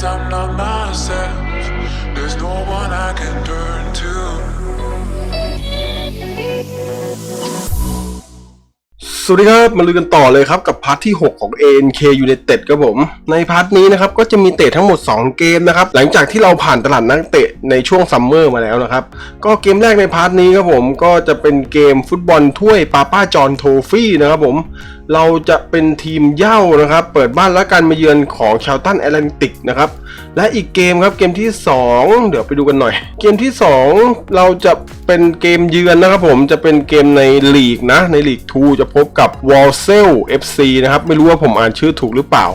Cause I'm not myself. There's no one I can turn to. สวัสดีครับ มาลุยกันต่อเลยครับกับพาร์ทที่ 6 ของ ANK United ครับผม ในพาร์ทนี้นะครับก็จะมีเตะทั้งหมด 2 เกมนะครับ หลังจากที่เราผ่านตลาดนักเตะในช่วงซัมเมอร์มาแล้วนะครับ ก็เกมแรกในพาร์ทนี้ครับผมก็จะเป็นเกมฟุตบอลถ้วยปาป้าจอนโทฟี่นะครับผม เราจะเป็นทีมเย้านะครับ เปิดบ้านและการมาเยือนของชาวตันแอตแลนติกนะครับ และอีกเกมครับเกมที่ 2 เดี๋ยวไปดูกันหน่อย เกมที่ 2 เราจะเป็นเกมเยือนนะครับผมจะเป็นเกมในลีกนะในลีก2จะพบกับวอลเซล FC นะครับไม่รู้ว่าผมอ่านชื่อถูกหรือเปล่า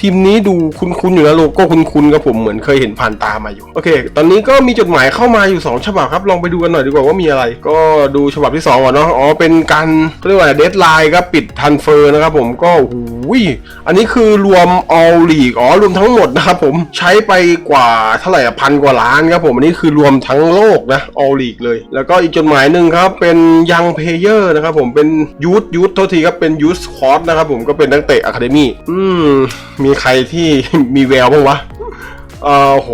ทีมนี้ดูคุ้นๆอยู่นะโลโก้คุ้นๆครับผมเหมือนเคยเห็นผ่านตามาอยู่โอเค ตอนนี้ก็มีจดหมายเข้ามาอยู่ 2 ฉบับครับลองไปดูกันหน่อยดีกว่าว่ามีอะไร ก็ดูฉบับที่2ก่อนเนาะอ๋อเป็นการเรียกว่าเดทไลน์ครับปิดทันเฟอร์นะครับผมก็โอ้โหยอันนี้คือรวม all league อ๋อรวมทั้งหมดนะครับผมใช้ไปกว่าเท่าไหร่พันกว่าล้านครับผมอันนี้คือรวมทั้งโลกนะ all league เลย แล้วก็อีกจดหมายหนึ่งครับเป็นยังเพเยอร์นะครับผมเป็นยูทยูทโทษทีครับเป็นยูทสควอตนะครับผมก็เป็นนักเตะอะคาเดมี่อืมมีใครที่มีแววบ้างวะเออโห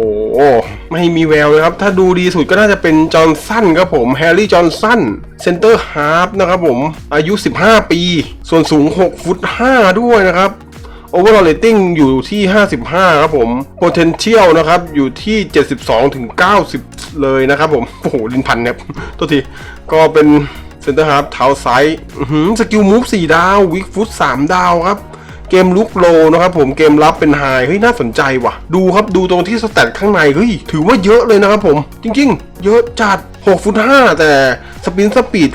ไม่มีแววเลยครับ ถ้าดูดีสุดก็น่าจะเป็นจอห์นสันครับผม แฮร์รี่จอห์นสัน เซนเตอร์ฮาร์ฟนะครับผม อายุ 15 ปี ส่วนสูง 6 ฟุต 5 ด้วยนะครับ Overall rating อยู่ที่ 55 ครับผม Potential นะครับ อยู่ที่ 72ถึง90 เลยนะครับผม โอ้โห ลินพันเนี่ยตัวที ก็เป็นเซนเตอร์ฮาร์ฟเท้าซ้ายสกิลมูฟ4ดาว วิกฟุต 3 ดาวครับ เกมลุกโลนะครับผมเกมรับเป็นไฮเฮ้ยน่าสนใจว่ะ ดูครับดูตรงที่สแตทข้างในเฮ้ยถือว่าเยอะเลยนะครับผม จริง ๆ เยอะจัด6ฟุต5แต่สปินสปีด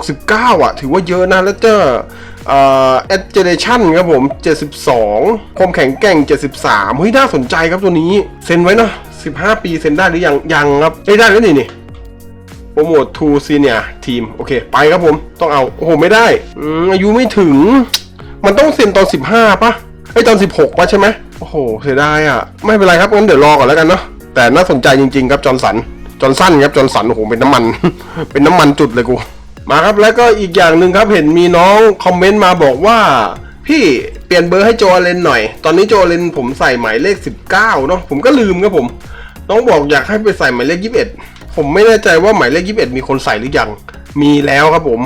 69 อะ ถือว่าเยอะนะแล้วเจ้าเอ่อแอดเจเนชั่นครับผม 72 ความแข็งแกร่ง 73 เฮ้ย น่าสนใจครับตัวนี้ เซ็นไว้เนาะ15 ปีเซ็นได้หรือยัง ยังครับได้ได้แล้วนี่นี่โปรโมททูซีเนียทีม โอเค ไปครับผม ต้องเอา โอ้โห ไม่ได้อือายุไม่ถึง มันต้องเซ็นตอน 15ปะไอตอน 16ปะใช่ไหมโอ้โหเสียดายอะ ไม่เป็นไรครับงั้นเดี๋ยวรอก่อนแล้วกันเนาะแต่น่าสนใจจริง ๆ ครับจอร์นสันจอร์นสันครับจอร์นสันโอ้โหเป็นน้ำมัน เป็นน้ำมันจุดเลยกูมาครับแล้วก็อีกอย่างหนึ่งครับเห็นมีน้องคอมเมนต์มาบอกว่า พี่เปลี่ยนเบอร์ให้โจเลนหน่อย ตอนนี้โจเลนผมใส่หมายเลข 19เนาะผมก็ลืมครับผม น้องบอกอยากให้ไปใส่หมายเลข 21 ผมไม่แน่ใจว่าหมายเลข 21 มีคนใส่หรือยังมีแล้วครับผม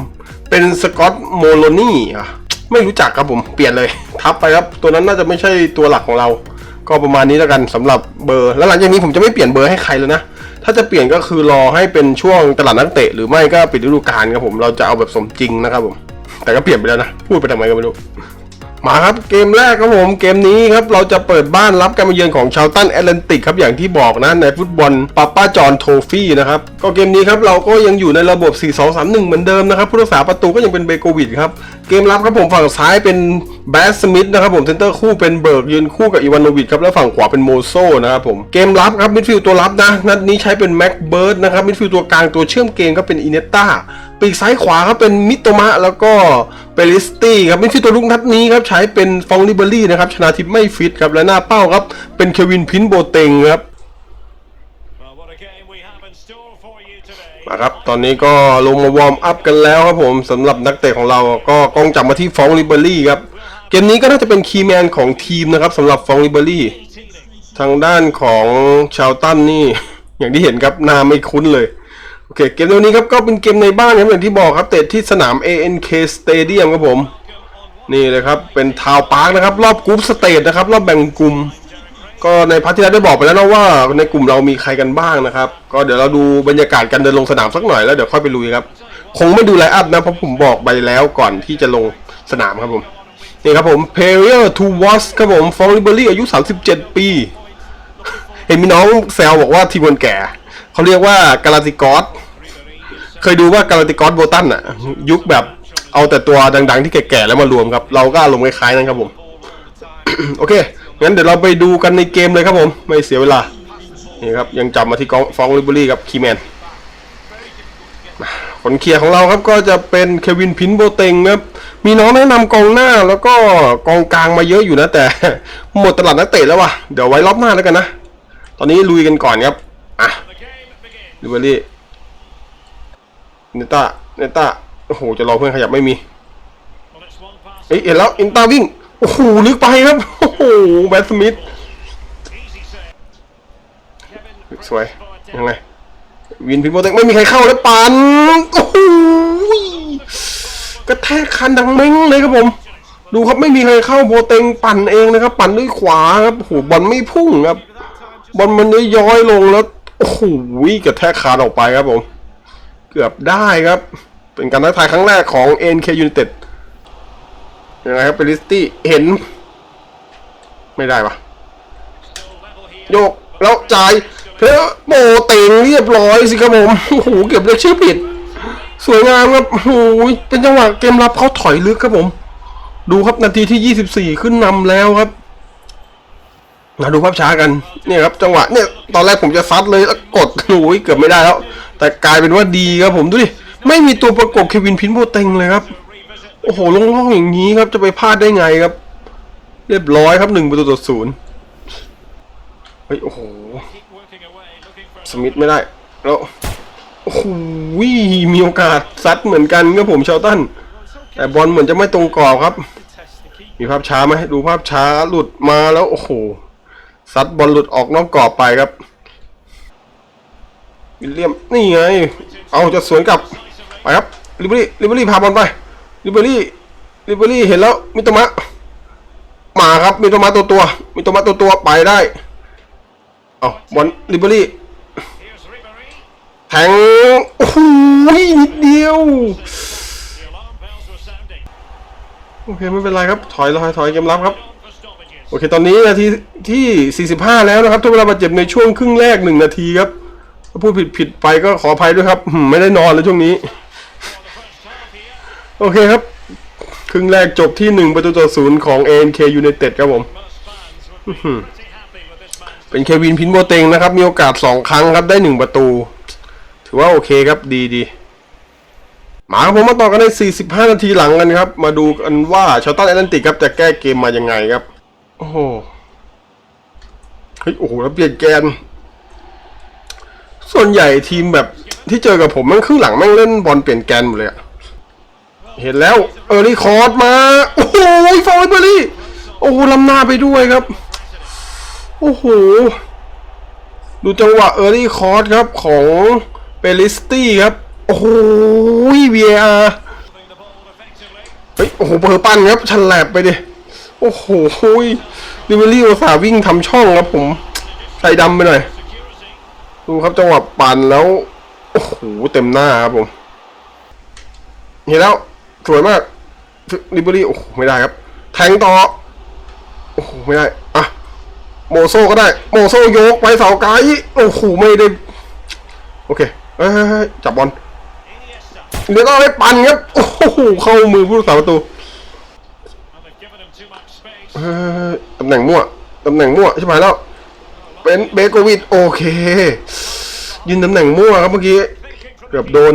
เป็นสกอตโมโลนี่อะ ไม่รู้จักครับผมเปลี่ยนเลยทับไปครับ ตัวนั้นน่าจะไม่ใช่ตัวหลักของเรา ก็ประมาณนี้แล้วกันสำหรับเบอร์ แล้วหลังจากนี้ผมจะไม่เปลี่ยนเบอร์ให้ใครแล้วนะถ้าจะเปลี่ยนก็คือรอให้เป็นช่วงตลาดนักเตะ หรือไม่ก็ปิดฤดูกาลครับผมเราจะเอาแบบสมจริงนะครับผมแต่ก็เปลี่ยนไปแล้วนะพูดไปทำไมก็ไม่รู้ มาครับเกมแรกครับผมเกมนี้ครับเราจะเปิดบ้านรับการมาเยือนของชาวตันแอตแลนติกครับอย่างที่บอกนะในฟุตบอลปาป้าจอนโทฟี่นะครับก็เกมนี้ครับเราก็ยังอยู่ในระบบ 4-2-3-1 เหมือนเดิมนะครับผู้รักษาประตูก็ยังเป็นเบโกวิดครับเกมรับครับผมฝั่งซ้ายเป็นแบสสมิธนะครับผมเซนเตอร์คู่เป็นเบิร์กยืนคู่กับอีวานโนวิชครับแล้วฝั่งขวาเป็นโมโซนะครับผมเกมรับครับมิดฟิลด์ตัวรับนะนัดนี้ใช้เป็นแม็กเบิร์ดนะครับมิดฟิลด์ตัวกลางตัวเชื่อมเกมก็เป็นอินเนต้า ปีกซ้ายขวาครับเป็นมิโตมะแล้วก็เปริสตี้ครับมิดฟิลด์ตัวลุกนัดนี้ครับใช้เป็นฟองลิเบอรี่นะครับชนะทิพย์ไม่ฟิตครับและหน้าเป้าครับเป็นเควินพินโบเตงครับ Well, what a game we have in store for you today. มาครับตอนนี้ก็ลงมาวอร์มอัพกันแล้วครับผมสำหรับนักเตะของเราก็กล้องจับมาที่ฟองลิเบอรี่ครับเกมนี้ก็น่าจะเป็นคีย์แมนของทีมนะครับสำหรับฟองลิเบอรี่ทางด้านของชาวตันนี่ อย่างที่เห็นครับหนาไม่คุ้นเลย โอเค เกมตัวนี้ครับก็เป็นเกมในบ้านครับอย่างที่บอกครับเตะที่สนาม ANK Stadium ครับผม นี่เลยครับ เป็นทาวน์พาร์คนะครับ รอบกรุ๊ปสเตจนะครับ รอบแบ่งกลุ่ม ก็ในพาร์ทที่แล้วได้บอกไปแล้วนะว่าในกลุ่มเรามีใครกันบ้างนะครับ ก็เดี๋ยวเราดูบรรยากาศการเดินลงสนามสักหน่อยแล้วเดี๋ยวค่อยไปลุยครับ คงไม่ดูไลน์อัพนะเพราะผมบอกไปแล้วก่อนที่จะลงสนามครับผม นี่ครับผม p a r i e r to Watch ครับผมฟองลิเบอรี่อายุ 37 ปี เห็นมีน้องแซวบอกว่าทีมคนแก่ เขาเรียกว่ากาลาติกอสเคยดูว่ากาลาติกอสโบตันอะยุคแบบเอาแต่ตัวดัง ๆ ที่แก่ๆแล้วมารวมครับ เราก็อารมณ์คล้ายๆนั้นครับผม โอเค งั้นเดี๋ยวเราไปดูกันในเกมเลยครับผม ไม่เสียเวลา นี่ครับ ยังจับมาที่กองฟองลิเบอรี่ครับคีแมนคนเคลียร์ของเราครับก็จะเป็นเควินพินโบเตงครับ มีน้องแนะนำกองหน้าแล้วก็กองกลางมาเยอะอยู่นะแต่ หมดตลาดนักเตะแล้วว่ะ เดี๋ยวไว้รอบหน้าแล้วกันนะ ตอนนี้ลุยกันก่อนครับ ลิเบอรี่เนต้าเนต้าโอ้โหจะรอเพื่อนขยับไม่มีเอ้ยเห็นแล้วอินตาวิ่งโอ้โหลึกไปครับโอ้โหแบทสมิธสวยยังไงวินพิมโบเต็งไม่มีใครเข้าแล้วปันโอ้โหกระแทกคันดังเม้งเลยครับผม ดูครับไม่มีใครเข้าโบเต็งปั่นเองนะครับ ปั่นด้วยขวาครับโอ้โหบอลไม่พุ่งครับบอลมันย้อยลงแล้ว โอ้โหกระแทกคานออกไปครับผม เกือบได้ครับ เป็นการทักทายครั้งแรกของ NK United ยังไงครับเปริสตี้เห็น ไม่ได้ปะโยกแล้วจ่ายเพลโบเต็งเรียบร้อยสิครับผมโอ้โหเก็บเรียกชื่อผิด สวยงามครับโอ้โหเป็นจังหวะเกมรับเขาถอยลึกครับผม ดูครับนาทีที่ 24 ขึ้นนำแล้วครับ มาดูภาพช้ากันเนี่ยครับจังหวะเนี่ยตอนแรกผมจะซัดเลยแล้วกดโอ้ยเกือบไม่ได้แล้ว แต่กลายเป็นว่าดีครับผมดูดิไม่มีตัวประกบเควินพินโบเต็งเลยครับ โอ้โหลงๆอย่างนี้ครับจะไปพลาดได้ไงครับ เรียบร้อยครับหนึ่งประตูต่อศูนย์เฮ้ยโอ้โหสมิธไม่ได้แล้วโอ้โหมีโอกาสซัดเหมือนกันครับผมเชลตันแต่บอลเหมือนจะไม่ตรงกรอบครับ มีภาพช้าไหมดูภาพช้าหลุดมาแล้วโอ้โห ซัดบอลหลุดออกนอกกรอบไปครับ วิลเลียมนี่ไง เอาจะสวนกลับไปครับลิเบอรี่ลิเบอรี่พาบอลไปลิเบอรี่ลิเบอรี่เห็นแล้วมิโตมะมาครับมิโตมะตัวตัวมิโตมะตัวตัวไปได้เอาบอลลิเบอรี่แทงโอ้โหนิดเดียวโอเคไม่เป็นไรครับ ถอยถอยถอยเกมรับครับ โอเค ตอนนี้นาทีที่ 45 แล้วนะครับทุกเวลาบาดเจ็บในช่วงครึ่งแรกหนึ่งนาทีครับถ้าพูดผิดผิดไปก็ขออภัยด้วยครับ ไม่ได้นอนเลยช่วงนี้ โอเคครับ ครึ่งแรกจบที่ 1 ประตูต่อศูนย์ของ ANK United ครับผมเป็นเควินพินโบเตงนะครับ มีโอกาส 2 ครั้งครับได้ 1 ประตู ถือว่าโอเคครับดีดีมาครับผมมาต่อกันใน 45 นาทีหลังกันครับ มาดูกันว่าชาวตันแอตแลนติกครับจะแก้เกมมายังไงครับ โอ้โห เฮ้ย โอ้โห แล้วเปลี่ยนแกน ส่วนใหญ่ทีมแบบที่เจอกับผมแม่งครึ่งหลังแม่งเล่นบอลเปลี่ยนแกนหมดเลยอะเห็นแล้ว เออร์ลี่คอร์ดมา โอ้โหฟอร์เบอรี่ โอ้โหลำหน้าไปด้วยครับ โอ้โห ดูจังหวะเออร์ลี่คอร์ดครับของเปลิสตี้ครับ โอ้โห VAR เฮ้ย โอ้โหเบอร์ปั้นครับชันแลบไปดิ โอ้โหลิเวอรี่อุตส่าห์วิ่งทำช่องครับผม ใส่ดำไปหน่อย ดูครับจังหวะปั่นแล้ว โอ้โห เต็มหน้าครับผม เห็นแล้ว สวยมากลิเบอรี่โอ้โห ไม่ได้ครับ แทงต่อ โอ้โห ไม่ได้ อะ โมโซก็ได้ โมโซโยกไปเสาไกลโอ้โห ไม่ได้ โอเคเฮ้ยจับบอลเดี๋ยวต้องให้ปั่นครับ โอ้โห เข้ามือผู้รักษาประตู เฮ้ยตำแหน่งมั่ว ตำแหน่งมั่วใช่ไหมแล้ว เป็นเบโกวิดโอเค ยืนตำแหน่งมั่วครับเมื่อกี้ เกือบโดน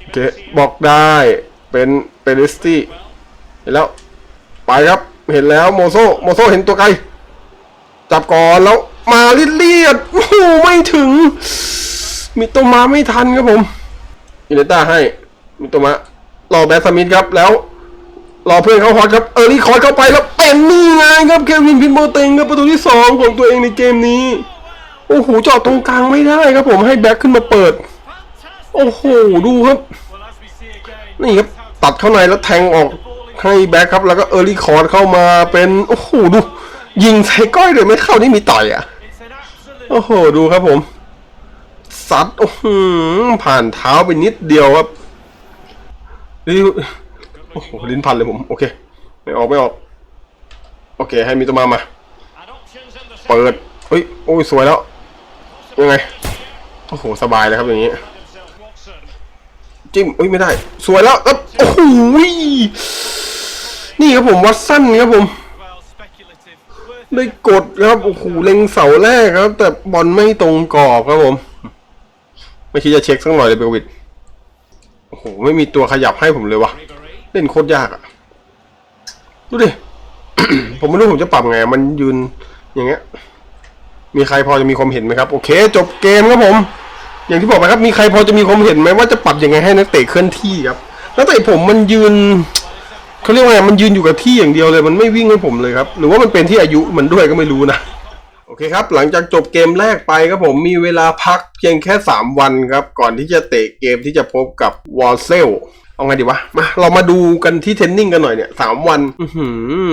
โอเคบอกได้ เป็นเปริสตี้เห็นแล้ว ไปครับ เห็นแล้วโมโซ โมโซเห็นตัวไกล จับก่อนแล้วมาเลียดๆโอ้ไม่ถึงมิโตมาไม่ทันครับผมอินเนต้าให้มิโตมะรอแบสมิธครับแล้ว รอเพื่อนเขาฮอตครับเออรี่คอร์เข้าไปแล้วเป็นนี่ไงครับเควินพินโบเต็งครับประตูที่สองของตัวเองในเกมนี้ โอ้โหเจาะตรงกลางไม่ได้ครับผมให้แบ็คขึ้นมาเปิด โอ้โหดูครับ นี่ครับตัดเข้าในแล้วแทงออกให้แบ็คครับแล้วก็เออรี่คอร์เข้ามาเป็นโอ้โหดู ยิงใส่ก้อยเลยไม่เข้านี่มีต่อยอะโอ้โหดูครับผมซัดโอ้โหผ่านเท้าไปนิดเดียวครับนี่ โอ้โหลิ้นพันเลยผม โอเค ไม่ออกไม่ออก โอเค ให้มิโตมามา เปิด เฮ้ย โอ้ย สวยแล้ว ยังไง โอ้โห สบายเลยครับอย่างนี้ จิ้มเอ้ย ไม่ได้ สวยแล้วแล้วโอ้โหนี่ครับผม วัดสั้นครับผม ได้กดครับ โอ้โห เล็งเสาแรกครับ แต่บอลไม่ตรงกรอบครับผม ไม่คิดจะเช็คสักหน่อยเลยเบลวิดโอ้โห ไม่มีตัวขยับให้ผมเลยวะ เล่นโคตรยากอะดูดิ ผมไม่รู้ผมจะปรับไง มันยืนอย่างเงี้ย มีใครพอจะมีความเห็นไหมครับ โอเค จบเกมครับผม อย่างที่บอกไปครับ มีใครพอจะมีความเห็นไหมว่าจะปรับยังไงให้นักเตะเคลื่อนที่ครับ นักเตะผมมันยืนเขาเรียกว่าไงมันยืนอยู่กับที่อย่างเดียวเลย มันไม่วิ่งให้ผมเลยครับ หรือว่ามันเป็นที่อายุมันด้วยก็ไม่รู้นะโอเคคครับ หลังจากจบเกมแรกไปครับผมมีเวลาพักเพียงแค่ 3 วันครับ ก่อนที่จะเตะเกมที่จะพบกับวอลเซล เอาไงดีวะ มาเรามาดูกันที่เทนนิ่งกันหน่อยเนี่ยสามวัน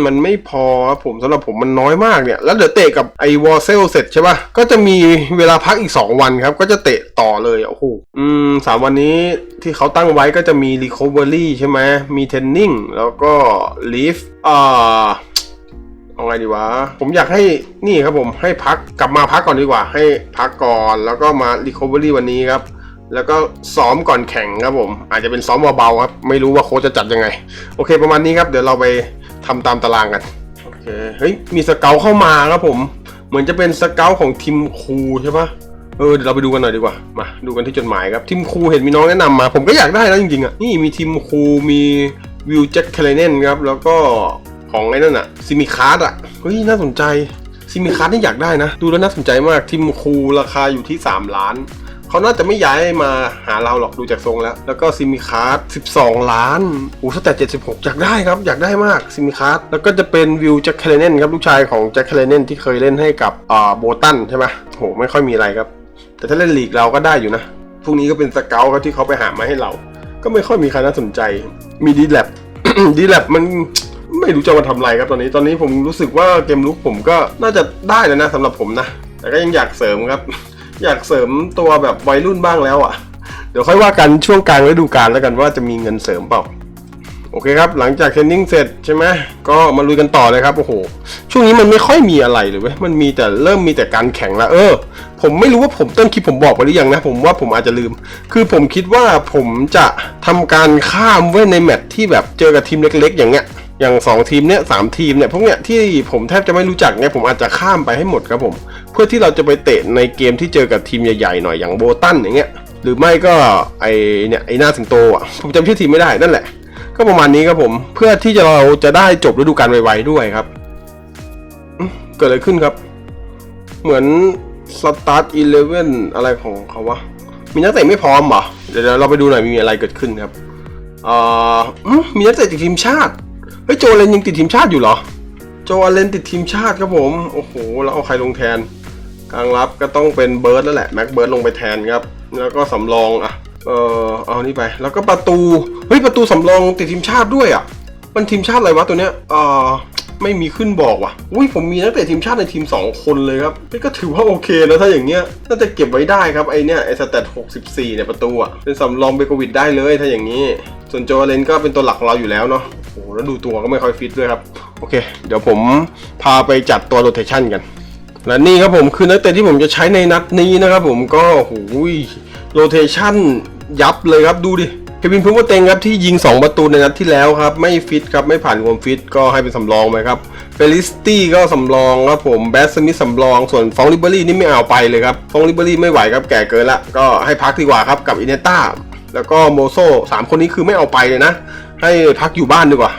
มันไม่พอครับผมสำหรับผมมันน้อยมากเนี่ย แล้วเดี๋ยวเตะกับไอวอลเซลเสร็จใช่ปะก็จะมีเวลาพักอีก 2 วันครับ ก็จะเตะต่อเลยโอ้โหอืมสามวันนี้ที่เขาตั้งไว้ก็จะมี Recovery ใช่ไหมมีเทนนิ่งแล้วก็ Leaf อ่าเอาไงดีวะ ผมอยากให้นี่ครับผมให้พักกลับมาพักก่อนดีกว่า ให้พักก่อนแล้วก็มา recovery วันนี้ครับ แล้วก็ซ้อมก่อนแข่งครับผม อาจจะเป็นซ้อมเบาๆครับ ไม่รู้ว่าโค้ชจะจัดยังไง โอเค ประมาณนี้ครับเดี๋ยวเราไปทำตามตารางกันโอเคเฮ้ยมีสเกลเข้ามาครับผม เหมือนจะเป็นสเกลของทีมครูใช่ปะเออเดี๋ยวเราไปดูกันหน่อยดีกว่ามาดูกันที่จดหมายครับทีมครูเห็นมีน้องแนะนำมา ผมก็อยากได้นะจริงๆอะนี่มีทีมครูมีวิวแจ็คเคลเนนครับแล้วก็ของไอ้นั่นอะซิมิคาร์ดอะเฮ้ยน่าสนใจซิมิคาร์ดนี่อยากได้นะ ดูแล้วน่าสนใจมากทีมครูราคาอยู่ที่ 3 ล้าน เขาน่าจะไม่ย้ายมาหาเราหรอกดูจากทรงแล้ว แล้วก็ซิมิคาร์ด12 ล้านโอ้สแต่76 อยากได้ครับ อยากได้มากซิมิคาร์ดแล้วก็จะเป็นวิวแจ็คเคลเนนครับ ลูกชายของแจ็คเคลเนนที่เคยเล่นให้กับอ่าโบตันใช่ไหมโหไม่ค่อยมีอะไรครับ แต่ถ้าเล่นลีกเราก็ได้อยู่นะพวกนี้ก็เป็นสเกลครับที่เขาไปหามาให้เรา ก็ไม่ค่อยมีใครน่าสนใจ มีดีแลบดีแลบมันไม่รู้จะมาทำอะไรครับตอนนี้ตอนนี้ผมรู้สึกว่าเกมลุกผมก็น่าจะได้แล้วนะสำหรับผมนะ แต่ก็ยังอยากเสริมครับ อยากเสริมตัวแบบวัยรุ่นบ้างแล้วอะ เดี๋ยวค่อยว่ากันช่วงกลางฤดูกาลแล้วกันว่าจะมีเงินเสริมเปล่าโอเคครับ หลังจากเทรนนิ่งเสร็จใช่ไหมก็มาลุยกันต่อเลยครับ โอ้โห ช่วงนี้มันไม่ค่อยมีอะไรเลยเว้ย มันมีแต่เริ่มมีแต่การแข่งล้วเออ ผมไม่รู้ว่าผมต้นคลิปผมบอกไปหรือยังนะ ผมว่าผมอาจจะลืม คือผมคิดว่าผมจะทำการข้ามไว้ในแมตช์ที่แบบเจอกับทีมเล็ก ๆ อย่างเงี้ย อย่าง 2 ทีมเนี้ยสามทีมเนี่ยพวกเนี้ยที่ผมแทบจะไม่รู้จักเนี่ยผมอาจจะข้ามไปให้หมดครับผม เพื่อที่เราจะไปเตะในเกมที่เจอกับทีมใหญ่ๆหน่อยอย่างโบตันอย่างเงี้ยหรือไม่ก็ไอเนี่ยไอหน้าสิงโตอะผมจำชื่อทีมไม่ได้นั่นแหละ ก็ประมาณนี้ครับผมเพื่อที่จะเราจะได้จบฤดูกาลไวๆด้วยครับเกิดอะไรขึ้นครับ เหมือนสตาร์ทอีเลเว่นอะไรของเขาวะมีนักเตะไม่พร้อมเหรอเดี๋ยวเราไปดูหน่อยมีอะไรเกิดขึ้นครับเอ่ออืมมีนักเตะติดทีมชาติ เฮ้ยโจเลนยังติดทีมชาติอยู่เหรอ โจเลนติดทีมชาติครับผม โอ้โหแล้วเอาใครลงแทน กลางรับก็ต้องเป็นเบิร์ดแล้วแหละแม็กเบิร์ดลงไปแทนครับ แล้วก็สำรองอะ เออเอานี่ไป แล้วก็ประตู เฮ้ยประตูสำรองติดทีมชาติด้วยอะ มันทีมชาติอะไรวะตัวเนี้ย เออ ไม่มีขึ้นบอกว่ะ อุ้ยผมมีนักเตะทีมชาติในทีม 2 คนเลยครับนี่ก็ถือว่าโอเคนะถ้าอย่างเงี้ย น่าจะเก็บไว้ได้ครับไอเนี้ยไอสแตท64เนี่ยประตูอะ เป็นสำรองเบโกวิดได้เลยถ้าอย่างนี้ ส่วนโจเลนก็เป็นตัวหลักของเราอยู่แล้วเนาะ โอ้โหแล้วดูตัวก็ไม่ค่อยฟิตด้วยครับ โอเค เดี๋ยวผมพาไปจัดตัวโรเทชันกัน และนี่ครับผมคือนักเตะที่ผมจะใช้ในนัดนี้นะครับผมก็โอ้โหโรเทชันยับเลยครับดูดิ วินพูมเตงครับที่ยิง 2 ประตูในนัดที่แล้วครับ ไม่ฟิตครับ ไม่ผ่านความฟิตก็ให้เป็นสำรองไปครับเฟลิสตี้ก็สำรองครับผมแบสมิธสำรองส่วนฟองลิเบอรี่นี่ไม่เอาไปเลยครับฟองลิเบอรี่ไม่ไหวครับแก่เกินละก็ให้พักดีกว่าครับกับอินเนต้าแล้วก็โมโซสามคนนี้คือไม่เอาไปเลยนะ ให้พักอยู่บ้านดีกว่า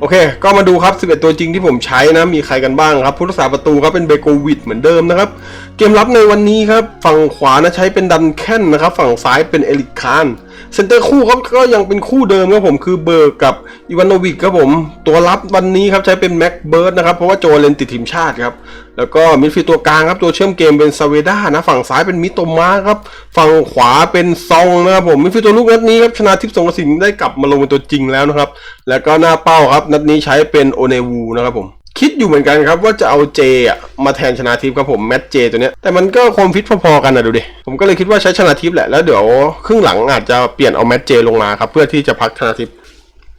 โอเค ก็มาดูครับ 11 ตัวจริงที่ผมใช้นะ มีใครกันบ้างครับ ผู้รักษาประตูครับเป็นเบโกวิดเหมือนเดิมนะครับ เกมรับในวันนี้ครับฝั่งขวานะใช้เป็นดันแคนนะครับ ฝั่งซ้ายเป็นเอลิคานเซนเตอร์คู่ครับก็ยังเป็นคู่เดิมครับผมคือเบอร์กับอีวานโนวิกครับผมตัวรับวันนี้ครับใช้เป็นแม็กเบิร์ดนะครับเพราะว่าโจเลนติดทีมชาติครับแล้วก็มิดฟิลด์ตัวกลางครับตัวเชื่อมเกมเป็นซาเวด้านะฝั่งซ้ายเป็นมิโตมาครับฝั่งขวาเป็นซองนะครับผมมิดฟิลด์ตัวลูกนัดนี้ครับชนะทิพย์สงกระสินได้กลับมาลงเป็นตัวจริงแล้วนะครับแล้วก็หน้าเป้าครับนัดนี้ใช้เป็นโอเนวูนะครับผม คิดอยู่เหมือนกันครับว่าจะเอาเจอะมาแทนชนาทิพย์ครับผมแมตเจตัวเนี้ยแต่มันก็ความฟิตพอๆกันนะดูดิผมก็เลยคิดว่าใช้ชนาทิพย์แหละแล้วเดี๋ยวครึ่งหลังอาจจะเปลี่ยนเอาแมตเจลงมาครับเพื่อที่จะพักชนาทิพย์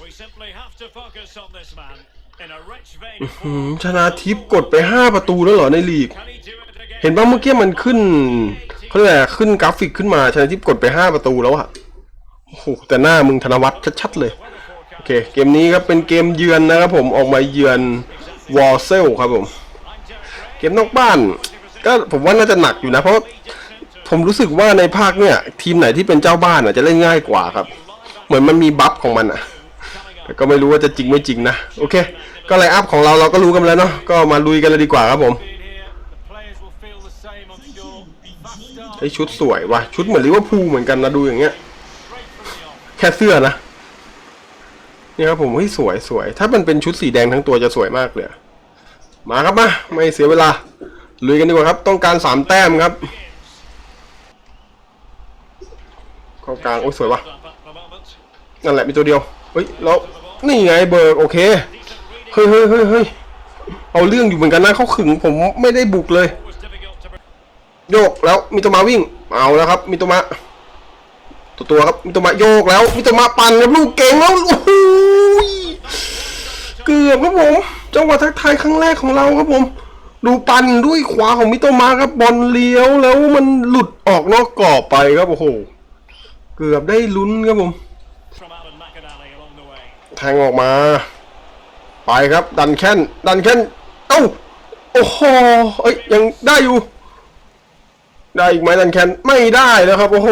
We simply have to focus on this man in a rich vein อื of ม form. ชนาทิพย์กดไป 5 ประตูแล้วเหรอในลีก Can he do it again? เห็นว่าเมื่อกี้มันขึ้นเขาเรียกอะไรขึ้นกราฟิกขึ้นมาชนาทิพย์กดไป 5 ประตูแล้วอะโอ้โหแต่หน้ามึงธนวัฒน์ชัดๆเลยโอเคเกมนี้ครับเป็นเกมเยือนนะครับผมออกมาเยือน วอลเซลครับผม เกมนอกบ้าน ก็ผมว่าน่าจะหนักอยู่นะ เพราะผมรู้สึกว่าในภาคเนี่ย ทีมไหนที่เป็นเจ้าบ้านอะจะเล่นง่ายกว่าครับ เหมือนมันมีบัฟของมันอะแต่ก็ไม่รู้ว่าจะจริงไม่จริงนะ โอเค ก็ไลน์อัพของเราเราก็รู้กันแล้วเนาะก็มาลุยกันเลยดีกว่าครับผมไอชุดสวยว่ะชุดเหมือนลิเวอร์พูลเหมือนกันนะดูอย่างเงี้ย แค่เสื้อนะ นี่ครับผมเฮ้ยสวยสวย ถ้ามันเป็นชุดสีแดงทั้งตัวจะสวยมากเลย มาครับมาไม่เสียเวลา ลุยกันดีกว่าครับ ต้องการสามแต้มครับเข้ากลางโอ้ยสวยวะนั่นแหละมีตัวเดียวเฮ้ยแล้วนี่ไงเบิร์กโอเคเฮ้ยเฮ้ยเฮ้ยเฮ้ยเอาเรื่องอยู่เหมือนกันนะเขาขึงผมไม่ได้บุกเลย โยกแล้วมีตัวมาวิ่ง เอาแล้วครับ มีตัวมา ตัวตัวครับมีตัวมาโยกแล้วมีตัวมาปั่นครับลูกเก่งแล้วโอ้โหยเกือบครับผมจังหวะทักทายครั้งแรกของเราครับผม ดูปั่นด้วยขวาของมิโตมาครับบอลเลี้ยวแล้วมันหลุดออกนอกกรอบไปครับโอ้โหเกือบได้ลุ้นครับผมแทงออกมา ไปครับดันแค้นดันแค้นเอ้าโอ้โหเอ้ยยังได้อยู่ ได้อีกไหมดันแค้นไม่ได้แล้วครับ โอ้โห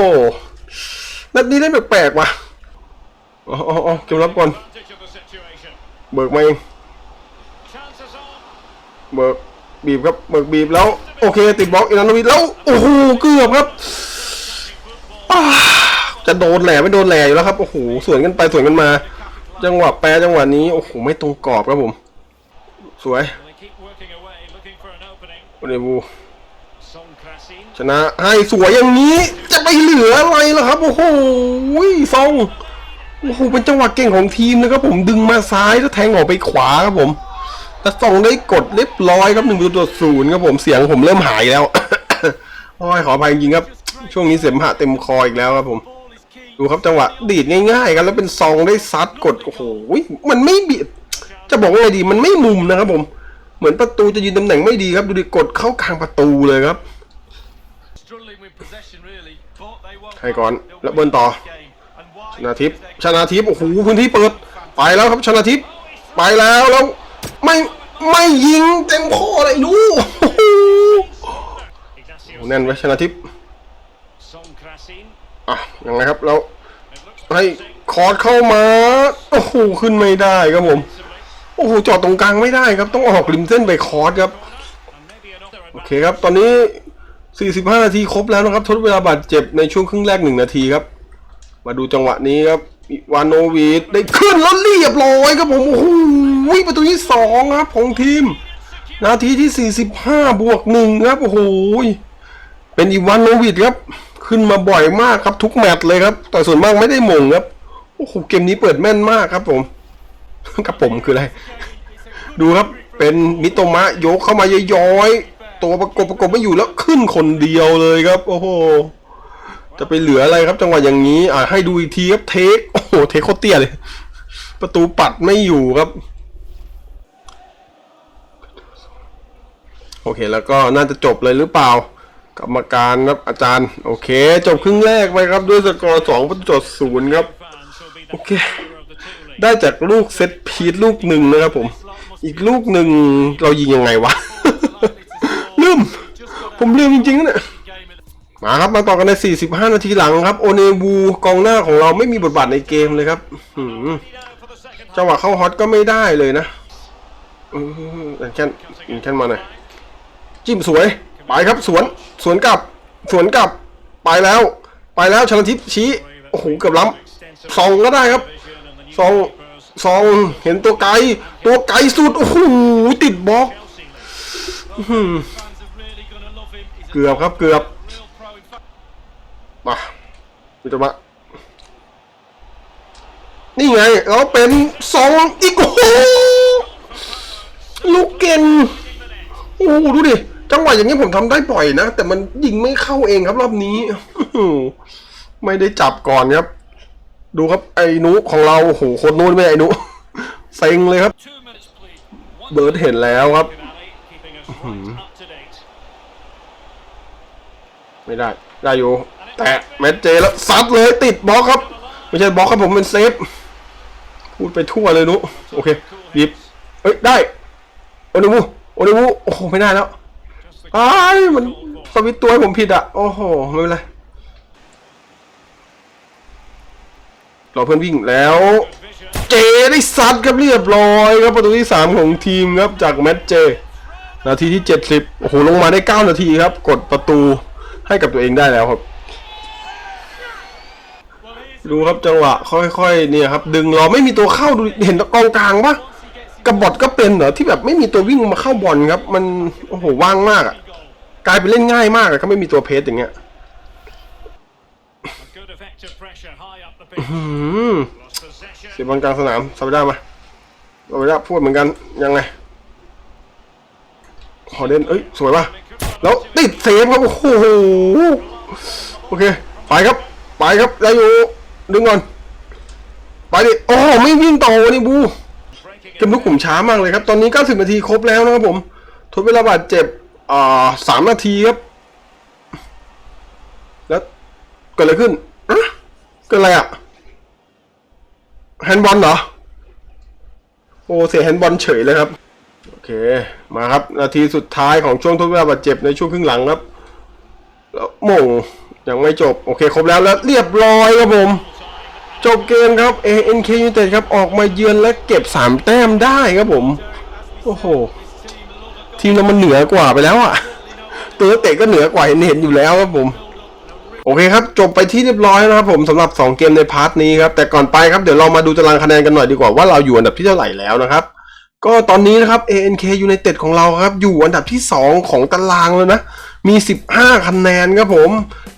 นัดนี้ได้แปลกๆว่ะอ๋ออ๋ออ๋อเก็บรับก่อน Advantage of the situation. เบิกมาเอง Chances on. เบิกบีบครับ เบิกบีบแล้ว โอเค ติดบล็อกอินาโนวิทแล้ว โอ้โห เกือบครับอ้าจะโดนแหล่ไม่โดนแหล่อยู่แล้วครับ โอ้โห สวนกันไปสวนกันมา จังหวะแปรจังหวะนี้ โอ้โห ไม่ตรงกรอบครับผม สวย Well, they keep working away, looking for an opening. โอเดบู Song Krasin. ชนะให้สวยอย่างนี้ จะไปเหลืออะไรล่ะครับ โอ้โหซองโอ้โหเป็นจังหวะเก่งของทีมนะครับผมดึงมาซ้ายแล้วแทงออกไปขวาครับผมแล้วซองได้กดเรียบร้อยครับหนึ่งประตูต่อศูนย์ครับผมเสียงผมเริ่มหายแล้วโอ้ยขออภัยจริงๆครับ ช่วงนี้เสมหะเต็มคออีกแล้วครับผม ดูครับจังหวะดีดง่ายๆกันแล้วเป็นซองได้ซัดกดโอ้โหมันไม่บีดจะบอกว่าไงดีมันไม่มุมนะครับผม เหมือนประตูจะยืนตำแหน่งไม่ดีครับ ดูดิกดเข้ากลางประตูเลยครับ ให้ก่อน They'll แล้วเบิ้ล win ต่อ this game. And why? ชนาทิพย์ Because ชนาทิพย์โอ้โหพื้นที่เปิด ไปแล้วครับชนาทิพย์ไปแล้วแล้วไม่ไม่ยิงเต็มข้อเลยดูโอ้โห Ignacio แน่นไว้ชนาทิพย์ Song Krasin. อะยังไงครับแล้ว It looks ให้ promising. คอร์ดเข้ามาโอ้โหขึ้นไม่ได้ครับผม Possibly. โอ้โหจอดตรงกลางไม่ได้ครับ ต้องออกริมเส้นไปคอร์ดครับ And maybe another โอ advantage. เคครับ ตอนนี้ 45 นาทีครบแล้วนะครับ ทดเวลาบาดเจ็บในช่วงครึ่งแรก 1 นาทีครับ มาดูจังหวะนี้ครับอิวานโนวิชได้ขึ้นแล้วเรียบร้อยครับผมโอ้โหประตูที่ 2 ครับของทีม นาทีที่ 45 บวกหนึ่งครับโอ้โหเป็นอีวานโนวิชครับ ขึ้นมาบ่อยมากครับทุกแมตช์เลยครับ แต่ส่วนมากไม่ได้มงครับโอ้โหเกมนี้เปิดแม่นมากครับผมกับผมคืออะไร ดูครับเป็นมิโตมะยกเข้ามาย้อย ตัวประกบประกบไม่อยู่แล้วขึ้นคนเดียวเลยครับ โอ้โหจะไปเหลืออะไรครับ จังหวะอย่างนี้ อ่าให้ดูอีกทีครับเทคโอ้โหเทคโคตรเตี้ยเลย ประตูปัดไม่อยู่ครับ โอเคแล้วก็น่าจะจบเลยหรือเปล่ากรรมการครับอาจารย์ โอเค จบครึ่งแรกไปครับ ด้วยสกอร์สองประตูต่อศูนย์ครับ Fans will be the Okay. hero of the two leagues. ได้จากลูกเซตพีทลูกหนึ่งนะครับผม อีกลูกหนึ่งเรายิงยังไงวะ ม ผมลืมจริงๆนะเนี่ยมาครับมาต่อกันใน 45 นาทีหลังครับ โอเนบูกองหน้าของเราไม่มีบทบาทในเกมเลยครับจังหวะเข้าฮอตก็ไม่ได้เลยนะอืมแค่นแค่นมาหน่อยจิ้มสวย ไปครับสวน สวนกลับ สวนกลับ ไปแล้ว ไปแล้วชนทิพย์ชี้ โอ้โห เกือบล้ำสองก็ได้ครับ division and the new ซอง keepers. ซองเห็นตัวไกล ตัวไกลสุด โอ้โห ติดบล็อก เกือบครับเกือบ real pro. In fact, มามิตรมะนี่ไงเราเป็นสองอีกโอ้โหลูกเก่งโอ้โหดูดิจังหวะอย่างนี้ผมทำได้บ่อยนะ แต่มันยิงไม่เข้าเองครับรอบนี้อื้อหือไม่ได้จับก่อนครับ ดูครับไอ้นุของเราโอ้โหคนนู้นไม่ไอ้นุเซ็งเลยครับ two minutes, please. One เบิร์ดเห็นแล้วครับ ไม่ได้ ได้อยู่ แต่แมตเจแล้วซัดเลยติดบล็อกครับ ไม่ใช่บล็อกครับผมเป็นเซฟ พูดไปทั่วเลยนุโอเคหยิบเอ้ยได้ โอนิมูโอนิมูโอ้โหไม่ได้แล้ว Just the อ้ายมันสวิตตัวให้ผมผิดอะ โอ้โห ไม่เป็นไรรอเพื่อนวิ่งแล้ว เจได้ซัดครับเรียบร้อยครับประตูที่ 3 ของทีมครับจากแมตเจ นาทีที่ 70 โอ้โห ลงมาได้ 9 นาทีครับ กดประตู ให้กับตัวเองได้แล้วครับ ดูครับจังหวะ ค่อยๆ เนี่ยครับ ดึงรอไม่มีตัวเข้าดูเห็นกองกลางปะกระบอดก็เป็นเหรอที่แบบไม่มีตัววิ่งมาเข้าบอลครับ มันโอ้โหว่างมากอะ Goals. กลายเป็นเล่นง่ายมากเลยก็ไม่มีตัวเพจอย่างเงี้ย Good effective pressure high up the อื pitch. ม Lost possession. เสียบอลกลางสนามซาบิด้ามาซาบิด้าพูดเหมือนกันยังไงฮอเดนเอ้ยสวยป่ะ แล้วติดเซฟครับ โอ้โห โอเค ไปครับ ไปครับได้อยู่ดึงก่อน ไปดิ โอ้ไม่วิ่งต่อวะนี่บูเกมลุกผมช้ามากเลยครับ ตอนนี้ 90 นาทีครบแล้วนะครับผม ทดเวลาบาดเจ็บ อ่าสามนาทีครับ แล้วเกิดอะไรขึ้นอะเกิดอะไรอะแฮนด์บอลเหรอ โอ้ เสียแฮนด์บอลเฉยเลยครับ มาครับ นาทีสุดท้ายของช่วงทดเวลาบาดเจ็บในช่วงครึ่งหลังครับ แล้วมงยังไม่จบ โอเคครบแล้วแล้วเรียบร้อยครับผม จบเกมครับ ANK United ครับออกมาเยือนและเก็บ 3 แต้มได้ครับผม โอ้โห ทีมเรามันเหนือกว่าไปแล้วอะตัวเตะก็เหนือกว่าเห็นเห็นอยู่แล้วครับผมโอเคครับ จบไปที่เรียบร้อยนะครับผมสำหรับ 2 เกมในพาร์ทนี้ครับ แต่ก่อนไปครับ เดี๋ยวเรามาดูตารางคะแนนกันหน่อยดีกว่าว่าเราอยู่อันดับที่เท่าไหร่แล้วนะครับ ก็ตอนนี้นะครับ ANK United ของเราครับ อยู่อันดับที่ 2 ของตารางแล้วนะ มี 15 คะแนนครับผม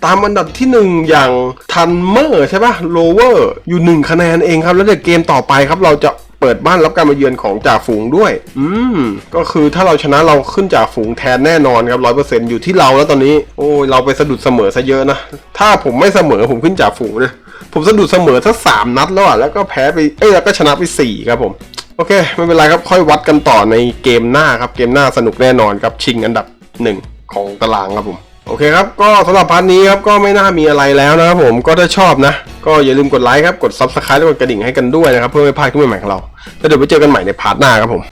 ตามอันดับที่ 1 อย่างทันเมอร์ใช่ปะโลเวอร์อยู่ 1 คะแนนเองครับ แล้วเดี๋ยวเกมต่อไปครับ เราจะเปิดบ้านรับการมาเยือนของจ่าฝูงด้วย อืม ก็คือถ้าเราชนะเราขึ้นจ่าฝูงแทนแน่นอนครับร้อยเปอร์เซ็นต์อยู่ที่เราแล้วตอนนี้ โอ้ยเราไปสะดุดเสมอซะเยอะนะ ถ้าผมไม่เสมอผมขึ้นจ่าฝูงนะ ผมสะดุดเสมอทั้งสามนัดแล้วอะ แล้วก็แพ้ไป เอ้ยแล้วก็ชนะไปสี่ครับผม โอเคไม่เป็นไรครับค่อยวัดกันต่อในเกมหน้าครับเกมหน้าสนุกแน่นอนครับชิงอันดับหนึ่งของตารางครับผมโอเคครับก็สำหรับพาร์ทนี้ครับก็ไม่น่ามีอะไรแล้วนะครับผมก็ถ้าชอบนะ ก็อย่าลืมกดไลค์ครับกด subscribe และกดกระดิ่งให้กันด้วยนะครับเพื่อไม่พลาดคลิปใหม่ๆของเราแล้วเดี๋ยวไปเจอกันใหม่ในพาร์ทหน้าครับผม